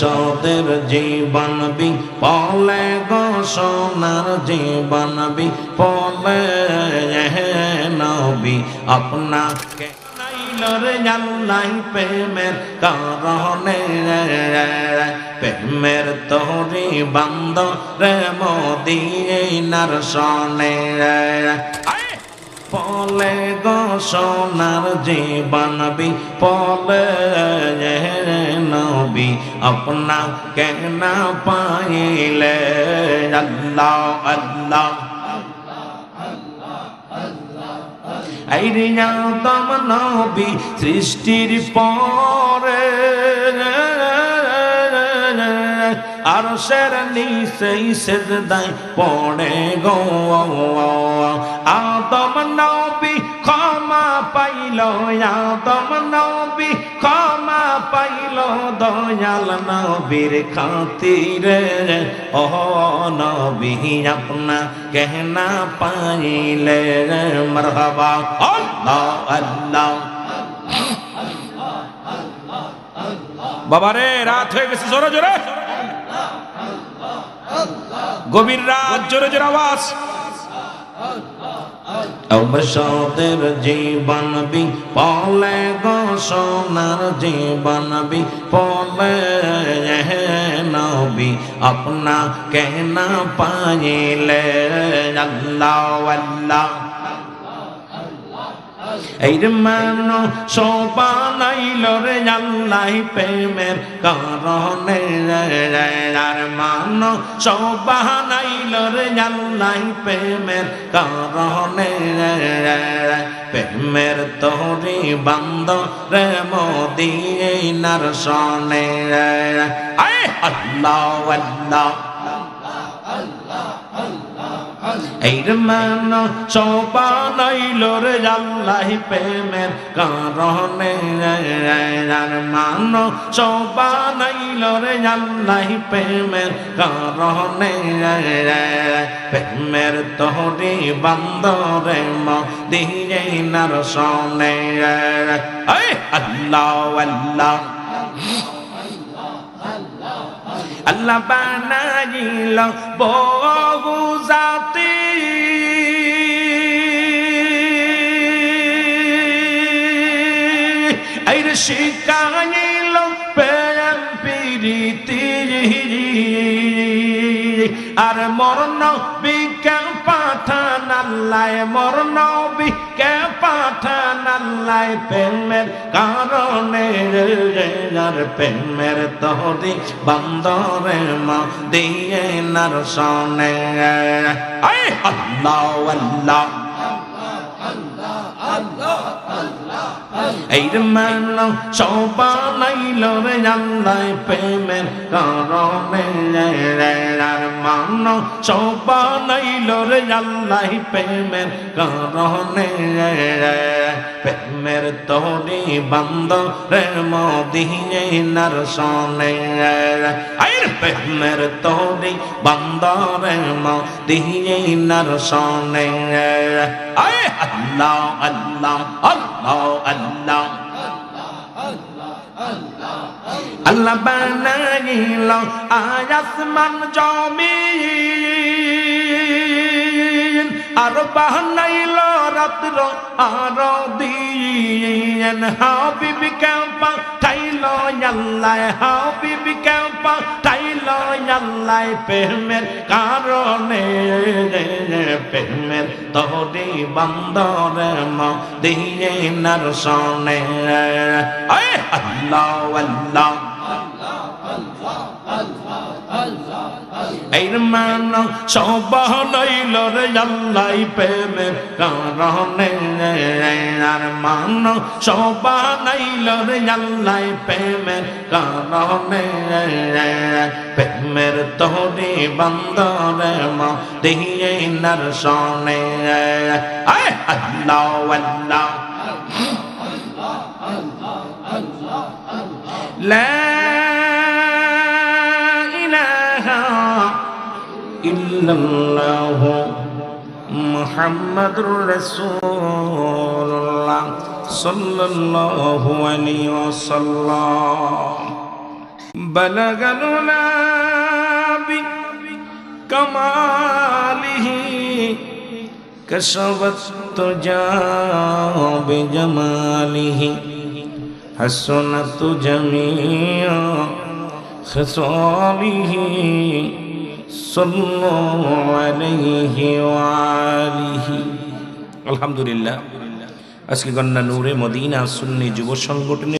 সদের জীবন B, পলে গো সোনার জীবন B, পলে নবী আপনাকে নাইলরে জাল্লাই প্রেমের কারণে। প্রেমের তোরি বান্দ রে মোদি নার সনে পলে গো সোনার জীবন বি পলে নবী আপনা কেনা পাইলে আল্লাহ আল্লাহ দম নবী সৃষ্টির পরে আর সের নিচেই সেজদাই পড়ে গো। আদম নবী ক্ষমা পাইল আদম ক্ষমা পাইল, দয়াল নবীর খাতিরে। ও নবী, আপনা কেহনা পাইলে। মরহবা আল্লাহ আল্লাহ, বাবারে, রাত হয়ে গেছে, জোরে জোরে। গভীর রাত, জোরে জোরে আওয়াজ। অবসদের জীবন বি পলে গো সোনার জীবন বি পলে নবী আপনা কেনা পাইলে আল্লাহ আল্লাহ এই রে মানো সোপানাইল রে আল্লাহ প্রেমের কারণে। আর মানো সোপানাইল রে আল্লাহ প্রেমের কারণে। প্রেমের তোরি বান্দ রে মোদি নার সনে আল্লাহ আল্লাহ। এই মান সোপানাইল রে আল্লাহ প্রেমের কারণে। আর মান সোপানাইল রে আল্লাহ প্রেমের কারণে। প্রেমের তোহরি বান্দরে মদিয়ে নার সনে আল্লাহ আল্লাহ। আল্লাহ বানাইল বহু জাতি শিকাইল প্রেম প্রীতি আর মরণ বিজ্ঞা পাঠান আল্লাহ মরণ বিজ্ঞা পাঠান আল্লাহ প্রেমের কারণে আর প্রেমের তহরি বান্দরে মা দিয়ে নার সনে আল্লাহ আল্লাহ। এই মান সবানাইল রে আল্লাহ প্রেমের কারণে মান সবানাইল রে আল্লাহ প্রেমের কারণে তোরি বান্দ রে মদিয়ে নার সনে আইর প্রেমের তোরি বান্দ রে মদিয়ে নার সনে আয় আল্লাহ আল্লাহ আল্লাহ আল্লাহ। আল্লাহ বানাইল আয়াসমান জমিন, আর বানাইল রাত্র আর দিন। হাবিব ক্যাম্পা ঠাইল আল্লাহ হাবিব ক্যাম্পা ঠাইল আল্লাহ প্রেমের কারণে প্রেমের তোরি বন্দরে দিয়ে নার সনে আয় আল্লাহ আল্লাহ এই মান সবানাইল রে আল্লাহ প্রেমের কারণে আর মান সবানাইল রে আল্লাহ প্রেমের কারণে প্রেমের তোরে বন্দরে ম দিয়ে নার সনে আয় আল্লাহ আল্লাহ لا إله إلا الله محمد ইল্লাল্লাহ মুহাম্মাদুর রাসূলুল্লাহ সাল্লাল্লাহু আলাইহি ওয়াসাল্লাম। বালাগাল নাবি কামালিহি কশবত তুজা বিজমালিহি হাসনাতু জামিয়া। خصاله صلوا عليه وآله আলহামদুলিল্লাহ আজকে গন্না নূরে মদিনা সুন্নি যুব সংগঠনের